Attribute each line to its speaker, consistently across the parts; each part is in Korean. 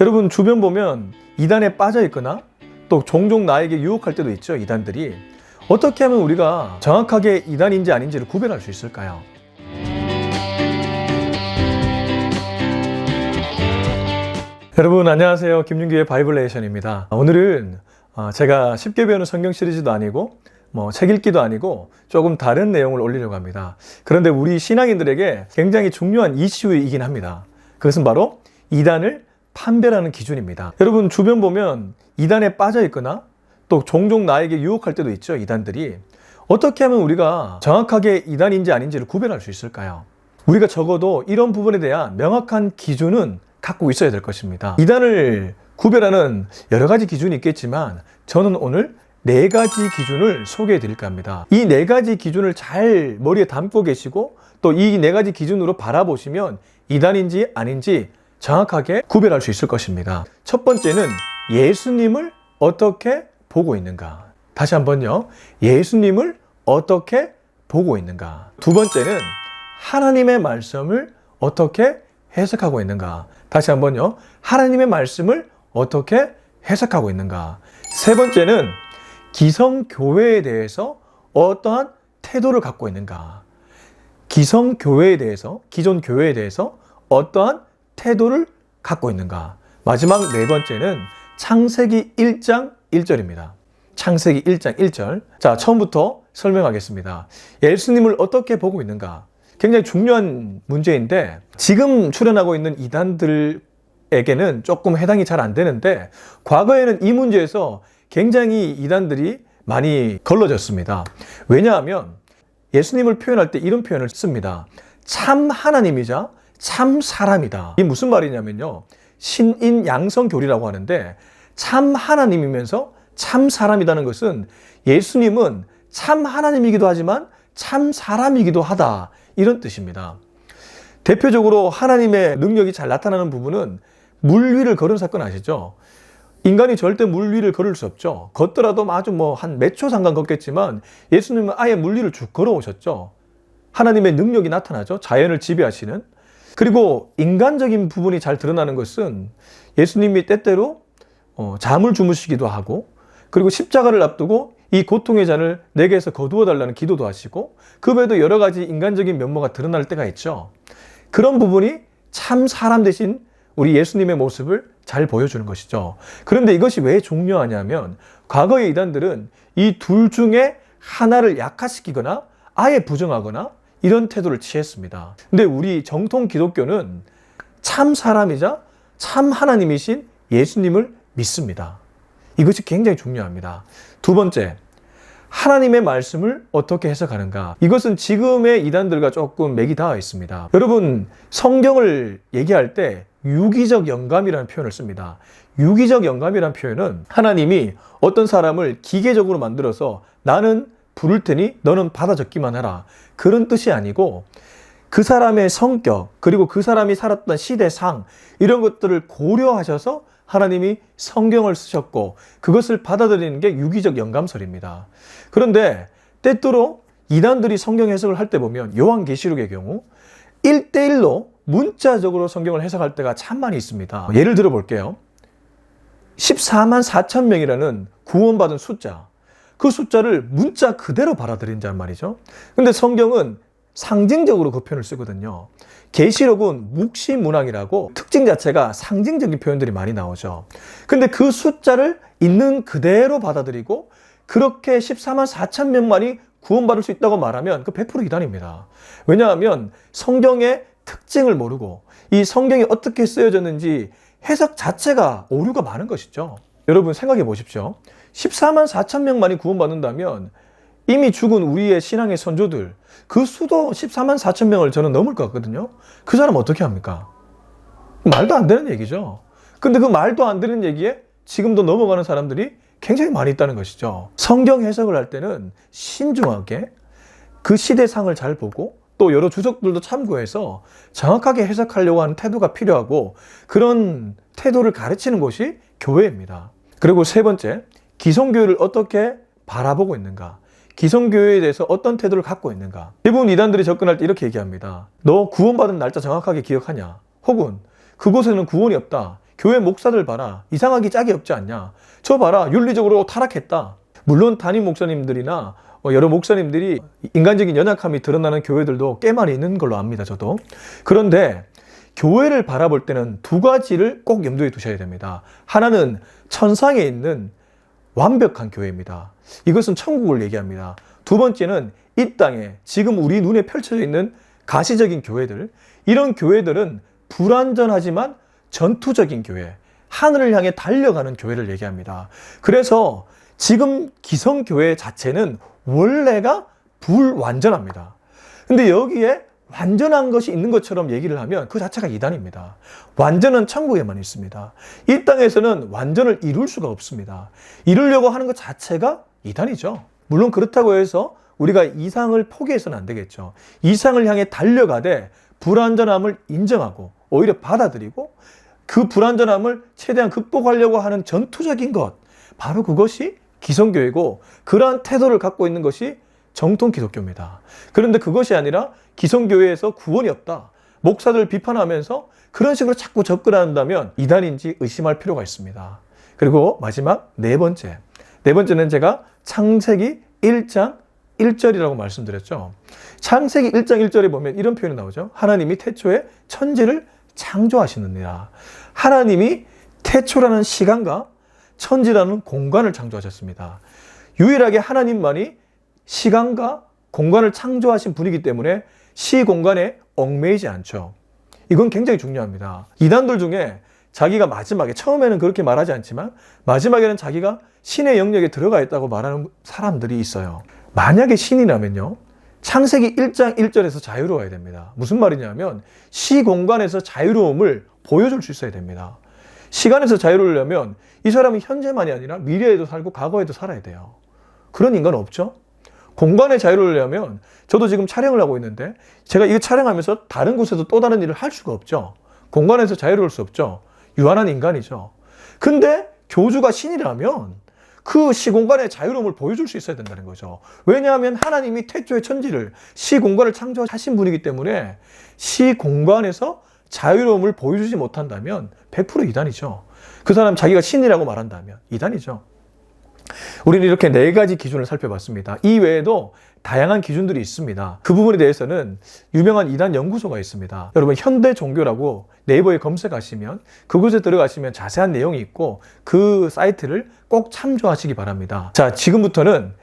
Speaker 1: 여러분 주변 보면 이단에 빠져 있거나 또 종종 나에게 유혹할 때도 있죠. 이단들이. 어떻게 하면 우리가 정확하게 이단인지 아닌지를 구별할 수 있을까요? 여러분 안녕하세요. 김윤규의 바이블 레이션입니다. 오늘은 어, 제가 쉽게 배우는 성경 시리즈도 아니고 뭐 책 읽기도 아니고 조금 다른 내용을 올리려고 합니다. 그런데 우리 신앙인들에게 굉장히 중요한 이슈이긴 합니다. 그것은 바로 이단을 판별하는 기준입니다. 여러분 주변 보면 이단에 빠져 있거나 또 종종 나에게 유혹할 때도 있죠. 이단들이. 어떻게 하면 우리가 정확하게 이단인지 아닌지를 구별할 수 있을까요? 우리가 적어도 이런 부분에 대한 명확한 기준은 갖고 있어야 될 것입니다. 이단을 구별하는 여러 가지 기준이 있겠지만 저는 오늘 네 가지 기준을 소개해 드릴까 합니다. 이 네 가지 기준을 잘 머리에 담고 계시고 또 이 네 가지 기준으로 바라보시면 이단인지 아닌지 정확하게 구별할 수 있을 것입니다. 첫 번째는 예수님을 어떻게 보고 있는가. 다시 한번요. 예수님을 어떻게 보고 있는가. 두 번째는 하나님의 말씀을 어떻게 해석하고 있는가. 다시 한번요. 하나님의 말씀을 어떻게 해석하고 있는가. 세 번째는 기성교회에 대해서 어떠한 태도를 갖고 있는가. 기성교회에 대해서, 기존 교회에 대해서 어떠한 태도를 갖고 있는가. 마지막 네 번째는 창세기 1장 1절입니다. 창세기 1장 1절. 자, 처음부터 설명하겠습니다. 예수님을 어떻게 보고 있는가? 굉장히 중요한 문제인데 지금 출연하고 있는 이단들에게는 조금 해당이 잘 안 되는데 과거에는 이 문제에서 굉장히 이단들이 많이 걸러졌습니다. 왜냐하면 예수님을 표현할 때 이런 표현을 씁니다. 참 하나님이자 참 사람이다. 이게 무슨 말이냐면요. 신인 양성교리라고 하는데 참 하나님이면서 참 사람이라는 것은 예수님은 참 하나님이기도 하지만 참 사람이기도 하다. 이런 뜻입니다. 대표적으로 하나님의 능력이 잘 나타나는 부분은 물 위를 걸은 사건 아시죠? 인간이 절대 물 위를 걸을 수 없죠. 걷더라도 아주 뭐 한 몇 초 상간 걷겠지만 예수님은 아예 물 위를 쭉 걸어오셨죠. 하나님의 능력이 나타나죠. 자연을 지배하시는. 그리고 인간적인 부분이 잘 드러나는 것은 예수님이 때때로 어, 잠을 주무시기도 하고 그리고 십자가를 앞두고 이 고통의 잔을 내게서 거두어 달라는 기도도 하시고 그 외에도 여러 가지 인간적인 면모가 드러날 때가 있죠. 그런 부분이 참 사람 대신 우리 예수님의 모습을 잘 보여주는 것이죠. 그런데 이것이 왜 중요하냐면 과거의 이단들은 이 둘 중에 하나를 약화시키거나 아예 부정하거나 이런 태도를 취했습니다. 근데 우리 정통 기독교는 참 사람이자 참 하나님이신 예수님을 믿습니다. 이것이 굉장히 중요합니다. 두 번째, 하나님의 말씀을 어떻게 해석하는가? 이것은 지금의 이단들과 조금 맥이 닿아 있습니다. 여러분, 성경을 얘기할 때 유기적 영감이라는 표현을 씁니다. 유기적 영감이라는 표현은 하나님이 어떤 사람을 기계적으로 만들어서 나는 부를 테니 너는 받아 적기만 하라. 그런 뜻이 아니고 그 사람의 성격, 그리고 그 사람이 살았던 시대상, 이런 것들을 고려하셔서 하나님이 성경을 쓰셨고 그것을 받아들이는 게 유기적 영감설입니다. 그런데 때때로 이단들이 성경 해석을 할 때 보면 요한계시록의 경우 1대1로 문자적으로 성경을 해석할 때가 참 많이 있습니다. 예를 들어 볼게요. 14만 4천 명이라는 구원받은 숫자. 그 숫자를 문자 그대로 받아들인단 말이죠. 근데 성경은 상징적으로 그 표현을 쓰거든요. 계시록은 묵시 문항이라고 특징 자체가 상징적인 표현들이 많이 나오죠. 근데 그 숫자를 있는 그대로 받아들이고 그렇게 14만 4천 명만이 구원받을 수 있다고 말하면 그 100% 이단입니다. 왜냐하면 성경의 특징을 모르고 이 성경이 어떻게 쓰여졌는지 해석 자체가 오류가 많은 것이죠. 여러분 생각해 보십시오. 14만 4천 명만이 구원받는다면 이미 죽은 우리의 신앙의 선조들 그 수도 14만 4천 명을 저는 넘을 것 같거든요. 그 사람 어떻게 합니까? 말도 안 되는 얘기죠. 근데 그 말도 안 되는 얘기에 지금도 넘어가는 사람들이 굉장히 많이 있다는 것이죠. 성경 해석을 할 때는 신중하게 그 시대상을 잘 보고 또 여러 주석들도 참고해서 정확하게 해석하려고 하는 태도가 필요하고 그런 태도를 가르치는 곳이 교회입니다. 그리고 세 번째, 기성교회를 어떻게 바라보고 있는가? 기성교회에 대해서 어떤 태도를 갖고 있는가? 대부분 이단들이 접근할 때 이렇게 얘기합니다. 너 구원받은 날짜 정확하게 기억하냐? 혹은 그곳에는 구원이 없다. 교회 목사들 봐라. 이상하기 짝이 없지 않냐. 저 봐라. 윤리적으로 타락했다. 물론 담임 목사님들이나 어, 여러 목사님들이 인간적인 연약함이 드러나는 교회들도 꽤 많이 있는 걸로 압니다. 저도. 그런데 교회를 바라볼 때는 두 가지를 꼭 염두에 두셔야 됩니다. 하나는 천상에 있는 완벽한 교회입니다. 이것은 천국을 얘기합니다. 두 번째는 이 땅에 지금 우리 눈에 펼쳐져 있는 가시적인 교회들, 이런 교회들은 불완전하지만 전투적인 교회, 하늘을 향해 달려가는 교회를 얘기합니다. 그래서 지금 기성교회 자체는 원래가 불완전합니다. 근데 여기에 완전한 것이 있는 것처럼 얘기를 하면 그 자체가 이단입니다. 완전은 천국에만 있습니다. 이 땅에서는 완전을 이룰 수가 없습니다. 이루려고 하는 것 자체가 이단이죠. 물론 그렇다고 해서 우리가 이상을 포기해서는 안 되겠죠. 이상을 향해 달려가되 불완전함을 인정하고 오히려 받아들이고 그 불완전함을 최대한 극복하려고 하는 전투적인 것. 바로 그것이 기성교회고 그러한 태도를 갖고 있는 것이 정통 기독교입니다. 그런데 그것이 아니라 기성교회에서 구원이 없다. 목사들 비판하면서 그런 식으로 자꾸 접근한다면 이단인지 의심할 필요가 있습니다. 그리고 마지막 네 번째. 네 번째는 제가 창세기 1장 1절이라고 말씀드렸죠. 창세기 1장 1절에 보면 이런 표현이 나오죠. 하나님이 태초에 천지를 창조하시느니라. 하나님이 태초라는 시간과 천지라는 공간을 창조하셨습니다. 유일하게 하나님만이 시간과 공간을 창조하신 분이기 때문에 시 공간에 얽매이지 않죠. 이건 굉장히 중요합니다. 이단들 중에 자기가 마지막에 처음에는 그렇게 말하지 않지만 마지막에는 자기가 신의 영역에 들어가 있다고 말하는 사람들이 있어요. 만약에 신이라면요. 창세기 1장 1절에서 자유로워야 됩니다. 무슨 말이냐면 시 공간에서 자유로움을 보여줄 수 있어야 됩니다. 시간에서 자유로우려면 이 사람이 현재만이 아니라 미래에도 살고 과거에도 살아야 돼요. 그런 인간은 없죠? 공간에 자유로우려면 저도 지금 촬영을 하고 있는데 제가 이거 촬영하면서 다른 곳에서 또 다른 일을 할 수가 없죠. 공간에서 자유로울 수 없죠. 유한한 인간이죠. 근데 교주가 신이라면 그 시공간의 자유로움을 보여줄 수 있어야 된다는 거죠. 왜냐하면 하나님이 태초의 천지를 시공간을 창조하신 분이기 때문에 시공간에서 자유로움을 보여주지 못한다면 100% 이단이죠. 그 사람 자기가 신이라고 말한다면 이단이죠. 우리는 이렇게 네 가지 기준을 살펴봤습니다. 이 외에도 다양한 기준들이 있습니다. 그 부분에 대해서는 유명한 이단 연구소가 있습니다. 여러분 현대 종교라고 네이버에 검색하시면 그곳에 들어가시면 자세한 내용이 있고 그 사이트를 꼭 참조하시기 바랍니다. 자, 지금부터는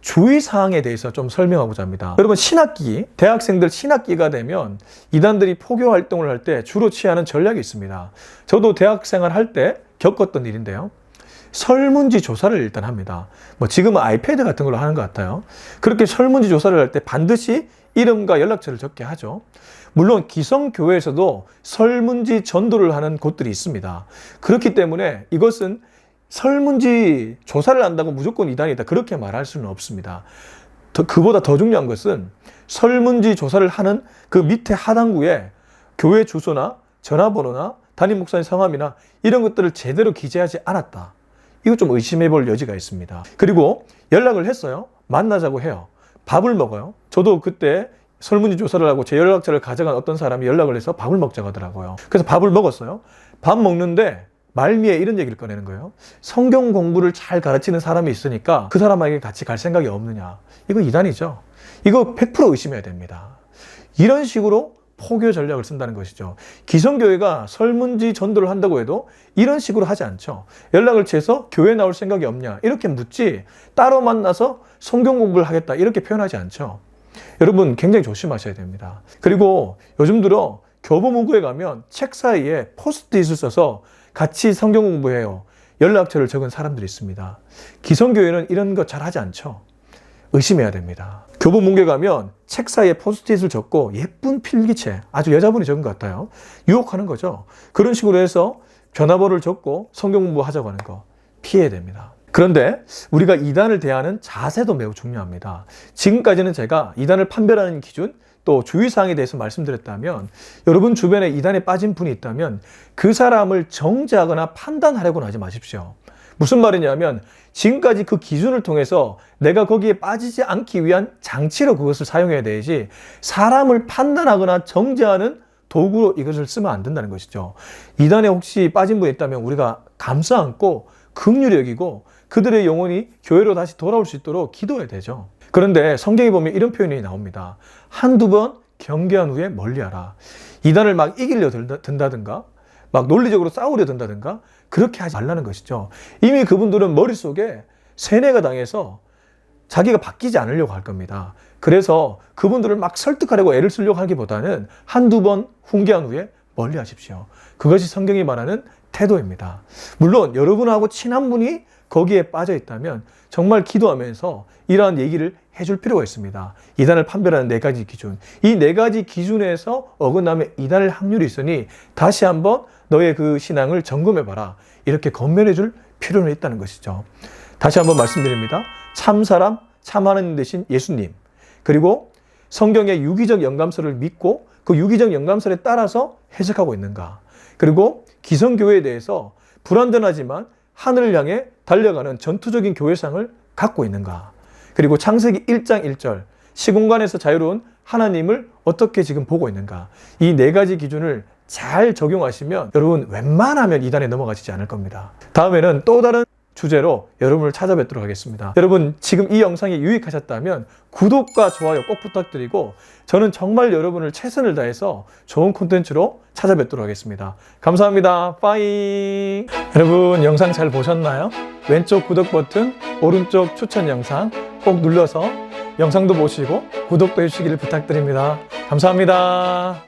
Speaker 1: 주의 사항에 대해서 좀 설명하고자 합니다. 여러분 신학기, 대학생들 신학기가 되면 이단들이 포교 활동을 할 때 주로 취하는 전략이 있습니다. 저도 대학생활 할 때 겪었던 일인데요. 설문지 조사를 일단 합니다. 뭐 지금은 아이패드 같은 걸로 하는 것 같아요. 그렇게 설문지 조사를 할 때 반드시 이름과 연락처를 적게 하죠. 물론 기성교회에서도 설문지 전도를 하는 곳들이 있습니다. 그렇기 때문에 이것은 설문지 조사를 한다고 무조건 이단이다. 그렇게 말할 수는 없습니다. 더, 그보다 더 중요한 것은 설문지 조사를 하는 그 밑에 하단구에 교회 주소나 전화번호나 담임 목사님 성함이나 이런 것들을 제대로 기재하지 않았다. 이거 좀 의심해 볼 여지가 있습니다. 그리고 연락을 했어요. 만나자고 해요. 밥을 먹어요. 저도 그때 설문지 조사를 하고 제 연락처를 가져간 어떤 사람이 연락을 해서 밥을 먹자고 하더라고요. 그래서 밥을 먹었어요. 밥 먹는데 말미에 이런 얘기를 꺼내는 거예요. 성경 공부를 잘 가르치는 사람이 있으니까 그 사람에게 같이 갈 생각이 없느냐. 이거 이단이죠. 이거 100% 의심해야 됩니다. 이런 식으로 포교 전략을 쓴다는 것이죠. 기성교회가 설문지 전도를 한다고 해도 이런 식으로 하지 않죠. 연락을 채서 교회 나올 생각이 없냐 이렇게 묻지 따로 만나서 성경 공부를 하겠다 이렇게 표현하지 않죠. 여러분 굉장히 조심하셔야 됩니다. 그리고 요즘 들어 교보문고에 가면 책 사이에 포스트잇을 써서 같이 성경 공부해요. 연락처를 적은 사람들이 있습니다. 기성교회는 이런 거 잘 하지 않죠. 의심해야 됩니다. 교보문고에 가면 책 사이에 포스트잇을 적고 예쁜 필기체, 아주 여자분이 적은 것 같아요. 유혹하는 거죠. 그런 식으로 해서 전화번호를 적고 성경 공부하자고 하는 거 피해야 됩니다. 그런데 우리가 이단을 대하는 자세도 매우 중요합니다. 지금까지는 제가 이단을 판별하는 기준 또 주의사항에 대해서 말씀드렸다면 여러분 주변에 이단에 빠진 분이 있다면 그 사람을 정죄하거나 판단하려고는 하지 마십시오. 무슨 말이냐면 지금까지 그 기준을 통해서 내가 거기에 빠지지 않기 위한 장치로 그것을 사용해야 되지 사람을 판단하거나 정죄하는 도구로 이것을 쓰면 안 된다는 것이죠. 이단에 혹시 빠진 분이 있다면 우리가 감싸 안고 긍휼히 여기고 그들의 영혼이 교회로 다시 돌아올 수 있도록 기도해야 되죠. 그런데 성경에 보면 이런 표현이 나옵니다. 한두 번 경계한 후에 멀리하라. 이단을 막 이기려 든다- 든다든가 막 논리적으로 싸우려 든다든가 그렇게 하지 말라는 것이죠. 이미 그분들은 머릿속에 세뇌가 당해서 자기가 바뀌지 않으려고 할 겁니다. 그래서 그분들을 막 설득하려고 애를 쓰려고 하기보다는 한두 번 훈계한 후에 멀리 하십시오. 그것이 성경이 말하는 태도입니다. 물론 여러분하고 친한 분이 거기에 빠져 있다면 정말 기도하면서 이러한 얘기를 해줄 필요가 있습니다. 이단을 판별하는 네 가지 기준. 이 네 가지 기준에서 어긋나면 이단할 확률이 있으니 다시 한번 너의 그 신앙을 점검해 봐라. 이렇게 건면해 줄 필요는 있다는 것이죠. 다시 한번 말씀드립니다. 참 사람, 참 하나님 대신 예수님. 그리고 성경의 유기적 영감설을 믿고 그 유기적 영감설에 따라서 해석하고 있는가. 그리고 기성교회에 대해서 불완전하지만 하늘을 향해 달려가는 전투적인 교회상을 갖고 있는가. 그리고 창세기 1장 1절 시공간에서 자유로운 하나님을 어떻게 지금 보고 있는가. 이 네 가지 기준을 잘 적용하시면 여러분 웬만하면 이단에 넘어가시지 않을 겁니다. 다음에는 또 다른 주제로 여러분을 찾아뵙도록 하겠습니다. 여러분 지금 이 영상이 유익하셨다면 구독과 좋아요 꼭 부탁드리고 저는 정말 여러분을 최선을 다해서 좋은 콘텐츠로 찾아뵙도록 하겠습니다. 감사합니다. 빠이. 여러분 영상 잘 보셨나요? 왼쪽 구독 버튼, 오른쪽 추천 영상 꼭 눌러서 영상도 보시고 구독도 해주시기를 부탁드립니다. 감사합니다.